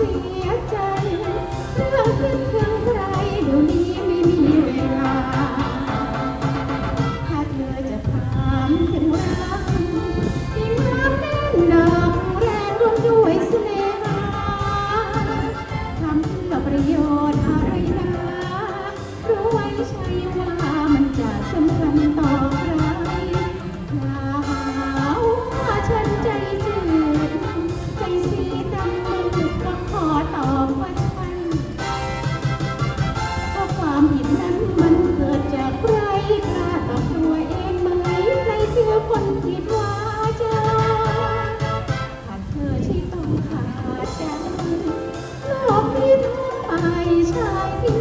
เสียใจเพื่อเป็น ชายที่